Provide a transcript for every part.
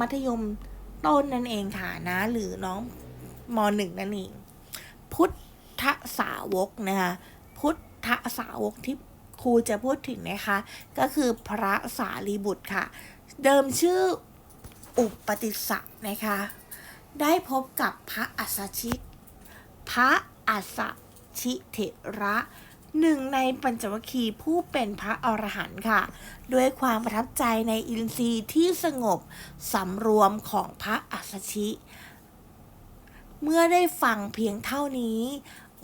มัธยมต้นนั่นเองค่ะนะ หรือน้องมหนึ่งนั่นเอง พุทธสาวกนะคะพุทธสาวกที่ครูจะพูดถึงนะคะ ก็คือพระสารีบุตรค่ะ เดิมชื่ออุปติสสะนะคะ ได้พบกับพระอัสสชิ พระอัสสชิเถระ หนึ่งในปัญจวัคคีย์ผู้เป็นพระอรหันต์ค่ะ ด้วยความประทับใจในอินทรีย์ที่สงบสำรวมของพระอัสสชิ เมื่อได้ฟังเพียงเท่านี้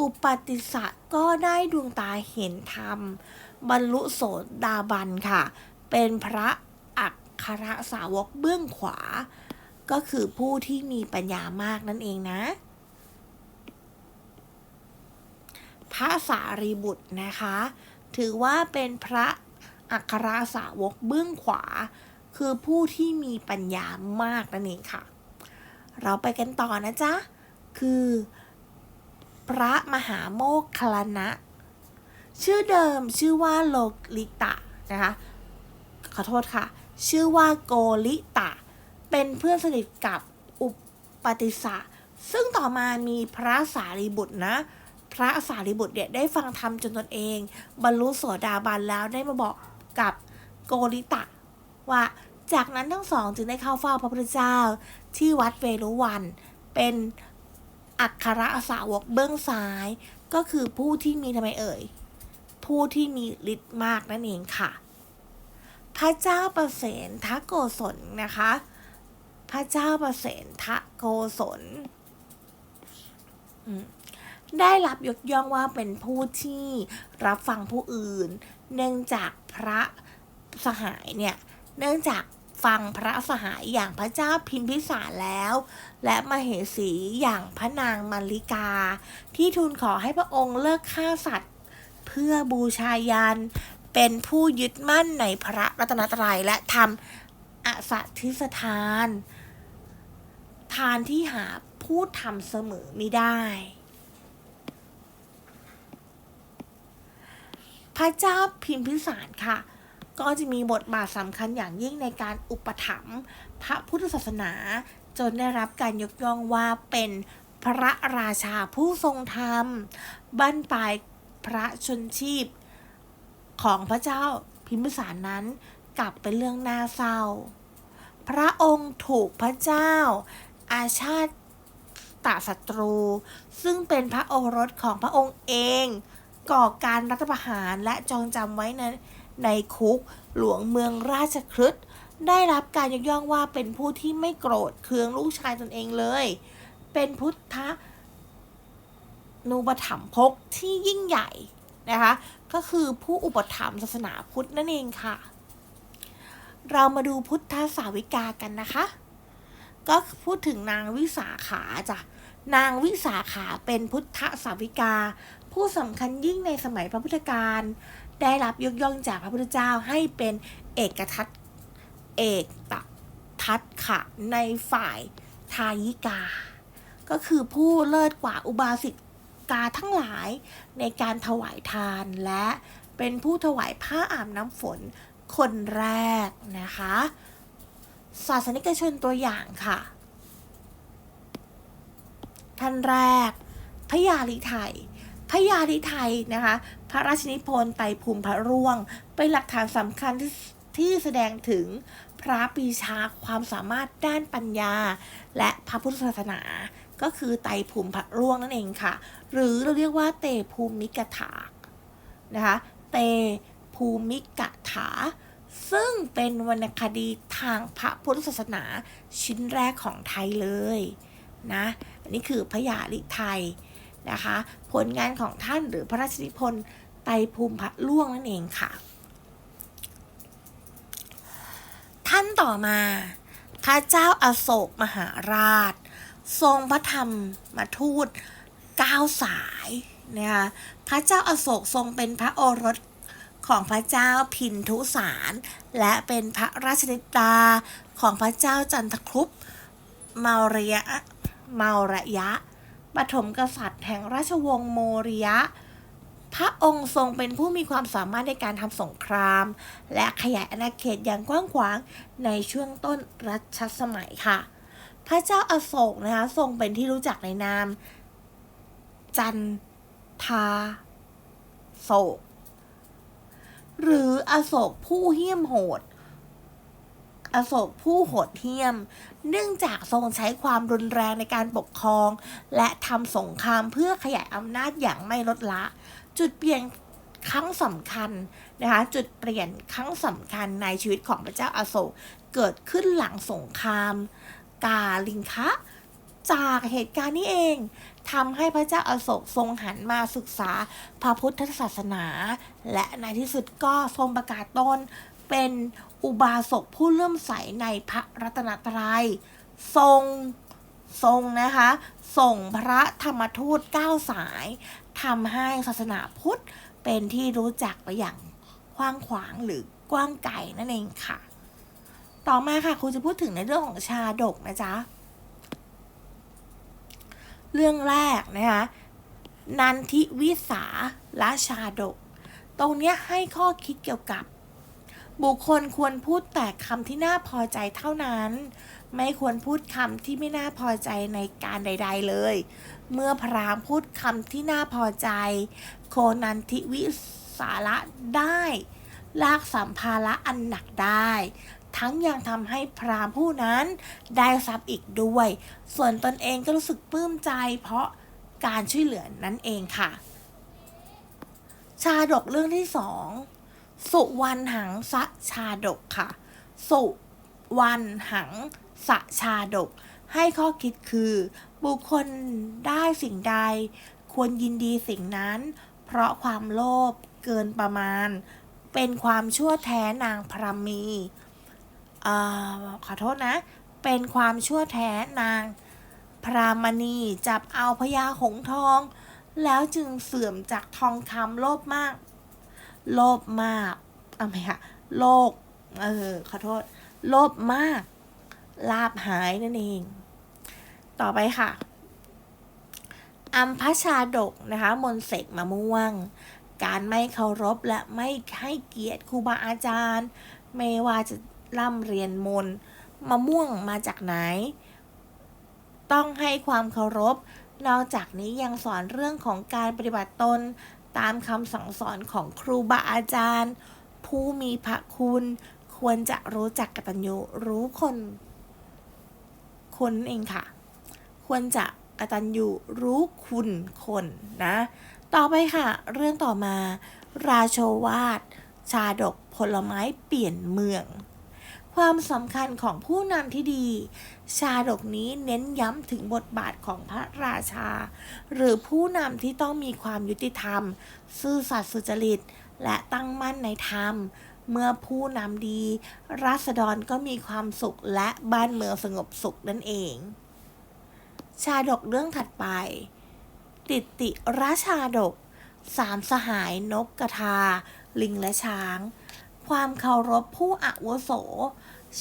อุปติสสะก็ได้ดวงตาเห็นธรรม บรรลุโสดาบันค่ะ เป็นพระอัคครสาวกเบื้องขวา ก็คือผู้ที่มีปัญญามากนั่นเองนะ พระสารีบุตรนะคะ ถือว่าเป็นพระอัครสาวกเบื้องขวา คือผู้ที่มีปัญญามากนั่นเองค่ะ เราไปกันต่อนะจ๊ะ คือ พระมหาโมคคลนะชื่อเดิมชื่อว่าโลลิตะนะคะ ขอโทษค่ะ ชื่อว่าโกลิตะ เป็นเพื่อนสนิทกับอุปติสะ ซึ่งต่อมามีพระสารีบุตรนะ พระสารีบุตรเนี่ยได้ฟังธรรมจนตนเอง บรรลุโสดาบันแล้วได้มาบอกกับโกริตะ ว่าจากนั้นทั้งสองจึงได้เข้าเฝ้าพระพุทธเจ้า ที่วัดเวรุวัน เป็นอัครสาวกเบื้องซ้าย ก็คือผู้ที่มีทำไมเอ่ย ผู้ที่มีฤทธิ์มากนั่นเองค่ะ พระเจ้าประเสนทะโกศลนะคะ พระเจ้าประเสนทะโกศลอืม ได้รับยกย่องว่าเป็นผู้ที่รับฟังผู้อื่น เนื่องจากพระสหายเนี่ย เนื่องจากฟังพระสหายอย่างพระเจ้าพิมพิสารแล้ว และมเหสีอย่างพระนางมัลลิกา ที่ทูลขอให้พระองค์เลิกฆ่าสัตว์ เพื่อบูชายัน เป็นผู้ยึดมั่นในพระรัตนตรัยและทำอสัตทิสทาน ทานที่หาผู้ทำเสมอไม่ได้ พระเจ้าพิมพิสารค่ะ ก็จะมีบทบาทสำคัญอย่างยิ่งในการอุปถัมภ์พระพุทธศาสนา จนได้รับการยกย่องว่าเป็นพระราชาผู้ทรงธรรมบั้นปลายพระชนชีพ ของพระเจ้าพิมพิสารนั้นกลับเป็นเรื่องน่าเศร้า พระองค์ถูกพระเจ้า อาชาติตาศัตรู ซึ่งเป็นพระโอรสของพระองค์เอง ก่อการรัฐประหารและจองจำไว้ในในคุกหลวงเมืองราชคฤห์ได้รับการยกย่องว่าเป็นผู้ที่ไม่โกรธเคืองลูกชายตนเองเลย เป็นพุทธนูปถัมภกที่ยิ่งใหญ่นะคะ ก็คือผู้อุปถัมภ์ศาสนาพุทธนั่นเองค่ะ เรามาดูพุทธสาวิกากันนะคะ ก็พูดถึงนางวิสาขาจ้ะนางวิสาขาเป็นพุทธสาวิกา ผู้สำคัญยิ่งในสมัยพระพุทธการ ได้รับยกย่องจากพระพุทธเจ้าให้เป็นเอกทัตเอกตทัตขะในฝ่ายทายิกา ก็คือผู้เลิศกว่าอุบาสิกาทั้งหลายในการถวายทานและเป็นผู้ถวายผ้าอาบน้ำฝนคนแรกนะคะ ศาสนิกชนตัวอย่างค่ะ ท่านแรกพระยาลิไทย พระยาลิไทยนะคะ พระราชนิพนธ์ไตภูมิพระร่วง เป็นหลักฐานสำคัญที่ที่แสดงถึงพระปีชาความสามารถด้านปัญญา และพระพุทธศาสนา ก็คือไตภูมิพระร่วงนั่นเองค่ะ หรือเราเรียกว่าเตภูมิกถานะคะเตภูมิกถา ซึ่งเป็นวรรณคดีทางพระพุทธศาสนาชิ้นแรกของไทยเลยนะอันนี้คือพระยาลิไทย นะคะ ผลงานของท่านหรือพระราชนิพนธ์ไตภูมิพระล่วงนั่นเองค่ะ ท่านต่อมา พระเจ้าอาโศกมหาราช ทรงพระธรรมมาทูตเก้าสายนะคะพระเจ้าอาโศกทรงเป็นพระโอรสของพระเจ้าพินทุสาร และเป็นพระราชนิดาของพระเจ้าจันทครุปเมาเรียะเมาระยะ ปฐมกษัตริย์แห่งราชวงศ์โมริยะ พระองค์ทรงเป็นผู้มีความสามารถในการทำสงคราม และขยายอาณาเขตอย่างกว้างขวางในช่วงต้นรัชสมัยค่ะ พระเจ้าอาโศกนะคะทรงเป็นที่รู้จักในนาม จันทาโศก หรืออโศกผู้เหี้ยมโหด อโศกผู้โหดเหี้ยม เนื่องจากทรงใช้ความรุนแรงในการปกครอง และทำสงครามเพื่อขยายอำนาจอย่างไม่ลดละ จุดเปลี่ยนครั้งสำคัญนะคะจุดเปลี่ยนครั้งสำคัญในชีวิตของพระเจ้าอาโศกเกิดขึ้นหลังสงคราม กาลิงคะจากเหตุการณ์นี้เองทำให้พระเจ้าอาโศกทรงหันมาศึกษาพระพุทธศาสนา และในที่สุดก็ทรงประกาศตน เป็นอุบาสกผู้เลื่อมใสในพระรัตนตรัย ทรงทรงนะคะ ส่งพระธรรมทูตเก้าสายทำให้ศาสนาพุทธเป็นที่รู้จักไปอย่างกว้างขวางหรือกว้างไกลนั่นเองค่ะ ต่อมาค่ะครูจะพูดถึงในเรื่องของชาดกนะจ๊ะ เรื่องแรกนะคะนันทิวิสาและชาดก ตรงนี้ให้ข้อคิดเกี่ยวกับ บุคคลควรพูดแต่คำที่น่าพอใจเท่านั้น ไม่ควรพูดคำที่ไม่น่าพอใจในการใด ๆเลย เมื่อพราหมณ์พูดคำที่น่าพอใจ โคนันทิวิสาระได้ ลากสัมภาระอันหนักได้ ทั้งยังทำให้พราหมณ์ผู้นั้นได้ทรัพย์อีกด้วย ส่วนตนเองก็รู้สึกปลื้มใจ เพราะการช่วยเหลือนั่นเองค่ะ ชาดกเรื่องที่สอง สุวรรณหังสะชาดกค่ะ สุวรรณหังสะชาดก ให้ข้อคิดคือ บุคคลได้สิ่งใด ควรยินดีสิ่งนั้น เพราะความโลภเกินประมาณ เป็นความชั่วแท้นางพรหมีเอ่อขอโทษนะ เป็นความชั่วแท้นางพรามณีจับเอาพญาหงทอง แล้วจึงเสื่อมจากทองคำโลภมาก โลภมากเอาไหมคะโลกเออขอโทษ โลภมาก ลาบหายนั่นเอง ต่อไปค่ะ อัมพชาดกนะคะ มนเสกมะม่วง การไม่เคารพและไม่ให้เกียรติครูบาอาจารย์ ไม่ว่าจะร่ำเรียนมนมะม่วงมาจากไหน ต้องให้ความเคารพ นอกจากนี้ยังสอนเรื่องของการปฏิบัติตน ตามคำสั่งสอนของครูบาอาจารย์ ผู้มีพระคุณ ควรจะรู้จักกตัญญูรู้คนคนเองค่ะ ควรจะกตัญญูรู้คุณคนนะ ต่อไปค่ะ เรื่องต่อมา ราโชวาทชาดกผลไม้เปลี่ยนเมือง ความสำคัญของผู้นำที่ดี ชาดกนี้เน้นย้ำถึงบทบาทของพระราชา หรือผู้นำที่ต้องมีความยุติธรรม ซื่อสัตย์สุจริต และตั้งมั่นในธรรม เมื่อผู้นำดี ราษฎรก็มีความสุขและบ้านเมืองสงบสุขนั่นเอง ชาดกเรื่องถัดไป ติติราชาดก สามสหายนกกระทา ลิงและช้าง ความเคารพผู้อาวุโส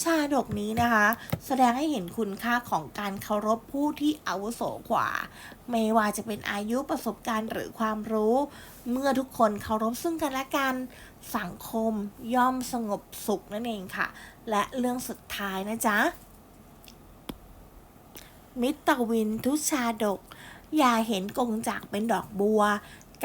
ชาดกนี้นะคะ แสดงให้เห็นคุณค่าของการเคารพผู้ที่อาวุโสกว่า ไม่ว่าจะเป็นอายุประสบการณ์หรือความรู้ เมื่อทุกคนเคารพซึ่งกันและกัน สังคมย่อมสงบสุขนั่นเองค่ะ และเรื่องสุดท้ายนะจ๊ะมิตรวินทุชาดก อย่าเห็นกงจากเป็นดอกบัว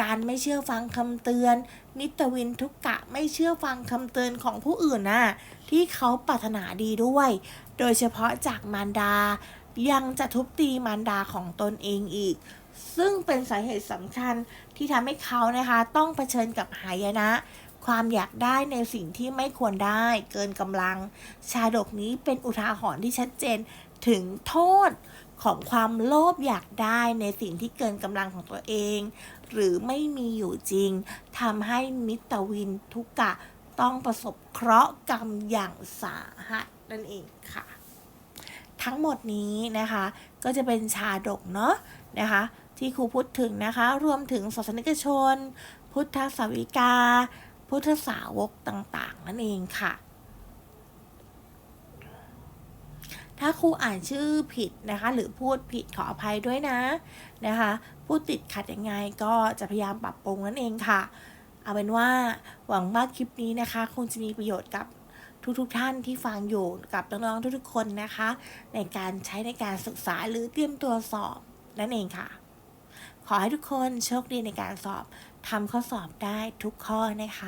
การไม่เชื่อฟังคำเตือน นิตวินทุกกะไม่เชื่อฟังคำเตือนของผู้อื่นน่ะที่เขาปรารถนาดีด้วย โดยเฉพาะจากมารดา ยังจะทุบตีมารดาของตนเองอีก ซึ่งเป็นสาเหตุสำคัญที่ทำให้เขานะคะ ต้องเผชิญกับหายนะความอยากได้ในสิ่งที่ไม่ควรได้เกินกำลัง ชาดกนี้เป็นอุทาหรณ์ที่ชัดเจนถึงโทษ ของความโลภอยากได้ในสิ่งที่เกินกำลังของตัวเอง หรือไม่มีอยู่จริงทำให้มิตรวินทุกกะต้องประสบเคราะห์กรรมอย่างสาหัสนั่นเองค่ะ ทั้งหมดนี้นะคะ ก็จะเป็นชาดกเนาะนะคะ ที่ครูพูดถึงนะคะ รวมถึงศาสนิกชน พุทธสาวิกา พุทธสาวกต่าง ๆ นั่นเองค่ะ ถ้าครูอ่านชื่อผิดนะคะ หรือพูดผิดขออภัยด้วยนะนะคะพูดติดขัดยังไงก็จะพยายามปรับปรุงนั่นเองค่ะ เอาเป็นว่าหวังว่าคลิปนี้นะคะคงจะมีประโยชน์กับทุกๆทท่านที่ฟังอยู่กับน้องๆทุกๆคนนะคะ ในการใช้ในการศึกษาหรือเตรียมตัวสอบนั่นเองค่ะ ขอให้ทุกคนโชคดีในการสอบทำข้อสอบได้ทุกข้อนะคะ